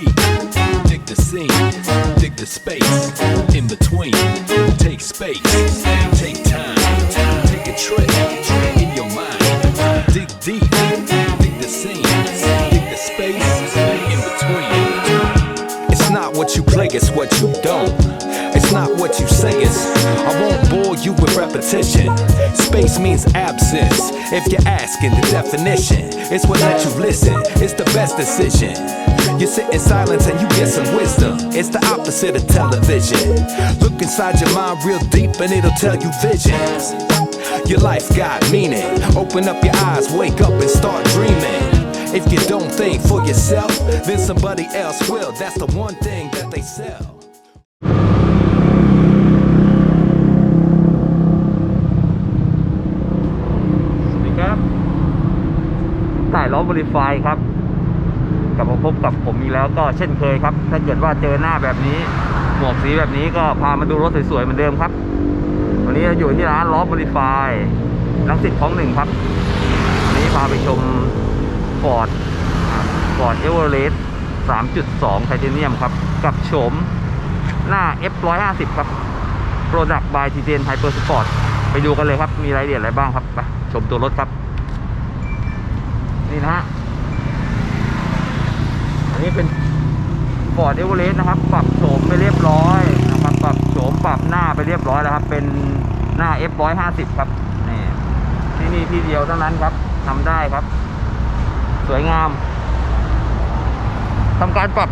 the scene, dig the space in between. Take space, take time, take a trip in your mind. Dig deep, dig the scene, dig the space in between. It's not what you play, it's what you don't. It's not what you say, it's I won't bore you with repetition. Space means absence. If you're asking the definition, it's what let you listen. It's the best decision. You sit in silence and you get some wisdom. It's the opposite of television. Look inside your mind real deep and it'll tell you visions. Your life got meaning. Open up your eyes, wake up and start dreaming. If you don't think for yourself, then somebody else will. That's the one thing that they sell. สวัสดีครับถ่ายล้อบริไฟครับ กลับมาพบกับผมอีกแล้วก็เช่นเคยครับ ถ้าเกิดว่าเจอหน้าแบบนี้ หมวกสีแบบนี้ก็พามาดูรถสวยๆเหมือนเดิมครับ วันนี้เราอยู่ที่ร้านล้อบริไฟลังสิตของหนึ่งครับ วันนี้พาไปชมฟอร์ดฟอร์ดเอเวอเรสต์3.2 ไทเทเนียมครับ กับโฉมหน้า F150 ครับ Product by t ีเ n Hyper Sport ไปดูกันเลยครับ มีรายละเอียดอะไรบ้างครับ ไปชมตัวรถครับ นี่นะฮะ อันนี้เป็น Ford e v e r e s t นะครับ ปรับโฉมไปเรียบร้อยนะครับปรับโฉมปรับหน้าไปเรียบร้อยแล้วครับ เป็นหน้า F150 ครับนี่ที่นี่ที่เดียวเท่านั้นครับทำได้ครับ สวยงามทำการปรับ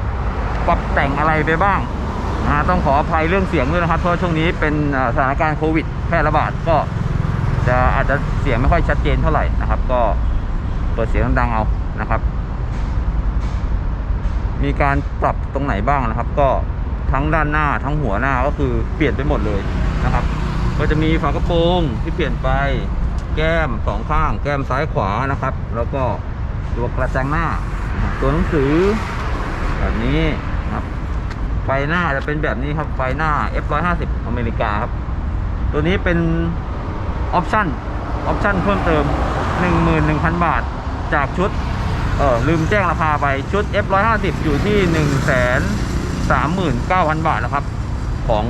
ปรับแต่งอะไรไปบ้างนะฮะต้องขออภัยเรื่องเสียงด้วยนะครับ เพราะช่วงนี้เป็นสถานการณ์โควิด แพร่ระบาดก็จะอาจจะเสียงไม่ค่อยชัดเจนเท่าไหร่นะครับ ก็เปิดเสียงดังเอานะครับ มีการปรับตรงไหนบ้างนะครับ ก็ทั้งด้านหน้าทั้งหัวหน้าก็คือเปลี่ยนไปหมดเลยนะครับ ก็จะมีฝากระโปรงที่เปลี่ยนไปแก้มสองข้าง แก้มซ้ายขวานะครับ แล้วก็ตัวกระจังหน้า ตัวหนังสือแบบนี้นะครับ ไฟหน้าจะเป็นแบบนี้ครับไฟหน้า F150 อเมริกาครับ ตัวนี้เป็นออปชั่นออปชั่นเพิ่มเติม 11,000 บาทจากชุด เออลืมแจ้งราคาไปชุด F150 อยู่ที่139,000 บาทนะครับ ของ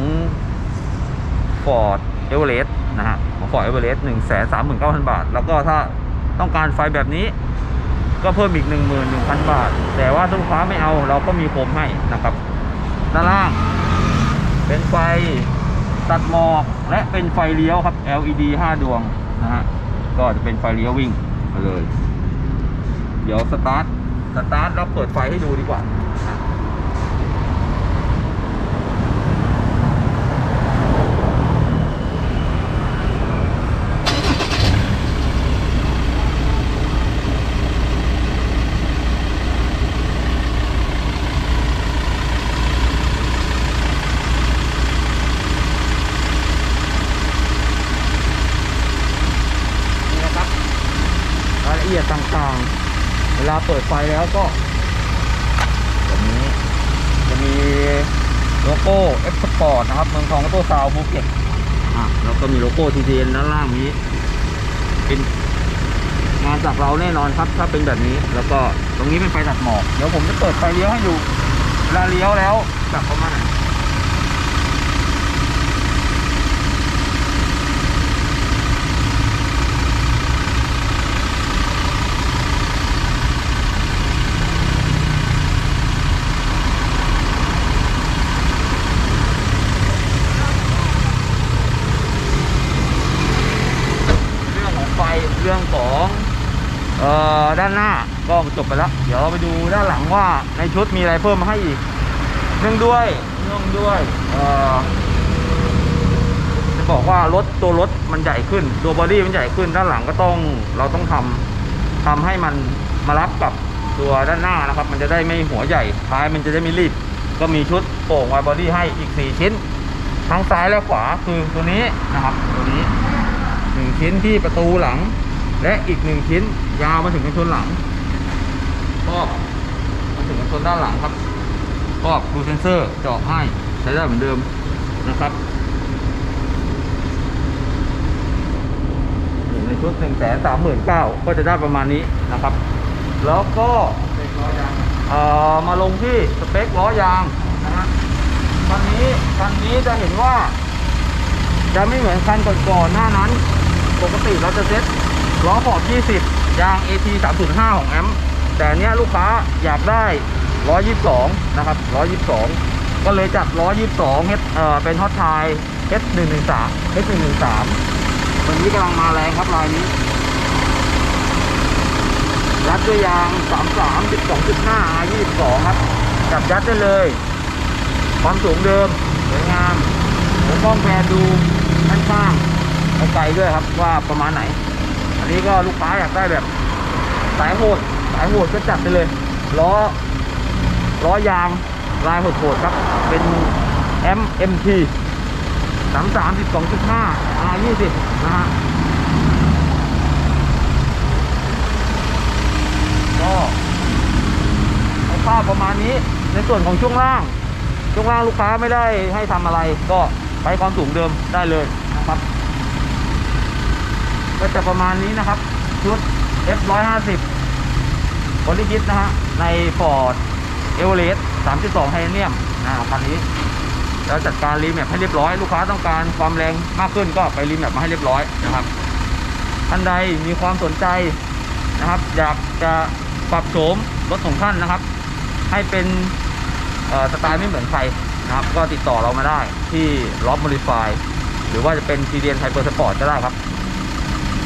Ford Everest นะฮะของ Ford Everest 139,000 บาท แล้วก็ถ้าต้องการไฟแบบนี้ ก็เพิ่มอีก 11,000 บาท แต่ว่าลูกค้าไม่เอาเราก็มีโคมให้นะครับ ด้านล่าง เป็นไฟตัดหมอกและเป็นไฟเลี้ยวครับ LED 5 ดวงนะฮะก็จะเป็นไฟเลี้ยววิ่งมาเลย ดี๋ยวสตาร์ทสตาร์ทแล้วเปิดไฟให้ดูดีกว่านะนี่นะครับ รายละเอียดต่างๆ เวลาเปิดไฟแล้วก็แบบนี้จะมีโลโก้ F Sport นะครับเมืองทองโต้ซาวภูเก็ตอะแล้วก็มีโลโก้ TTN ด้านล่างนี้ เป็นงานจากเราแน่นอนครับถ้าเป็นแบบนี้ แล้วก็ตรงนี้เป็นไฟตัดหมอกเดี๋ยวผมจะเปิดไฟเลี้ยวให้ดูเวลาเลี้ยวแล้วแบบประมาณไหนเรื่องของไฟ เรื่องของ เอ่อด้านหน้าก็จบไปแล้ว เดี๋ยวเราไปดูด้านหลังว่าในชุดมีอะไรเพิ่มมาให้อีกเนื่องด้วยเนื่องด้วยเอ่อจะบอกว่ารถตัวรถมันใหญ่ขึ้น ตัวบอดี้มันใหญ่ขึ้น ด้านหลังก็ต้องเราต้องทำทำให้มันมารับกับตัวด้านหน้านะครับ มันจะได้ไม่หัวใหญ่ท้ายมันจะได้ไม่รีบ ก็มีชุดโป่งไวบอดี้ให้อีก 4 ชิ้น ทั้งซ้ายและขวาคือตัวนี้นะครับ ตัวนี้หนึ่งชิ้นที่ประตูหลัง และอีกหนึ่งชิ้นยาวมาถึงกันชนหลังก็มาถึงกันชนด้านหลังครับก็ดูเซนเซอร์เจาะให้ใช้ได้เหมือนเดิมนะครับอยู่ในชุดหนึ่งแสนสามหมื่นเก้าก็จะได้ประมาณนี้นะครับ แล้วก็เออมาลงที่สเปคล้อยางนะฮะคันนี้คันนี้จะเห็นว่า จะไม่เหมือนคันก่อนๆหน้านั้น ปกติเราจะเซ็ต ล้อขอบ20 ยาง AT 305 ของแอมป์แต่เนี้ยลูกค้าอยากได้ 122 นะครับ 122 ก็เลยจัด 122เฮดเอ่อเป็นฮอตไท H113 H113 วันนี้กำลังมาแรงครับลายนี้ยัดด้วยยาง 33 12.5 R 22 ครับ จับยัดได้เลย ความสูงเดิมสวยงามผมกล้องแพนดูด้านข้างไกลๆด้วยครับว่าประมาณไหน นี้ก็ลูกค้าอยากได้แบบสายโหดสายโหดก็จัดไปเลยล้อล้อยางลายโหดๆครับ เป็น MMT 33 12.5 R 20นะฮะก็คร่าวประมาณนี้ในส่วนของช่วงล่าง ช่วงล่างลูกค้าไม่ได้ให้ทำอะไร ก็ไปความสูงเดิมได้เลยนะครับ ก็จะประมาณนี้นะครับ ชุด F150 คนที่คิดนะฮะ ใน Ford e v e r e s t 3.2 ไฮเนียมนะคันนี้ แล้วจัดการรีแมปให้เรียบร้อย ลูกค้าต้องการความแรงมากขึ้นก็ไปรีแมปมาให้เรียบร้อยนะครับท่านใดมีความสนใจนะครับ อยากจะปรับโฉมรถของท่านนะครับ ให้เป็นสไตล์ไม่เหมือนใครนะครับ ก็ติดต่อเรามาได้ที่ล็อบม o ดิฟายหรือว่าจะเป็นทีเดียนไทเปอร์สปอร์ตก็ได้ครับ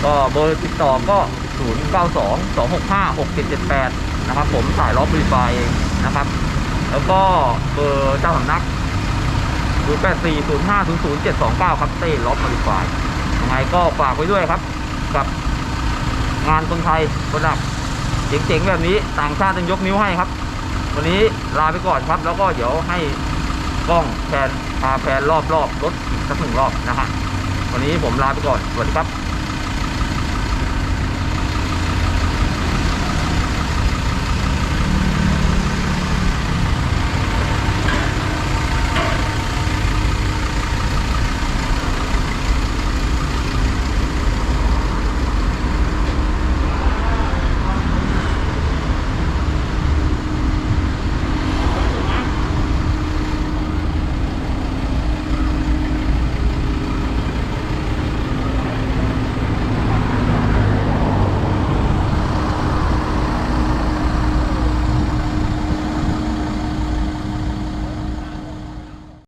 ก็เบอร์ติดต่อก็ 0 9 2 2 6 5 6 7 7 8 นะครับผมสายล็อบม o ดิฟเองนะครับ แล้วก็เบอร์เจ้าสำนัก 0 8 4 0 5 0 0 7 2 9 ครับเต้ล็อบม o ดิฟยยังไงก็ฝากไว้ด้วยครับ กับงานคนไทยคนหลักเจ๋งๆแบบนี้ต่างชาติต้องยกนิ้วให้ครับ วันนี้ลาไปก่อนครับ แล้วก็เดี๋ยวให้กล้องแพนพาแพนรอบๆรถอีกสักหนึ่งรอบนะฮะวันนี้ผมลาไปก่อน สวัสดีครับ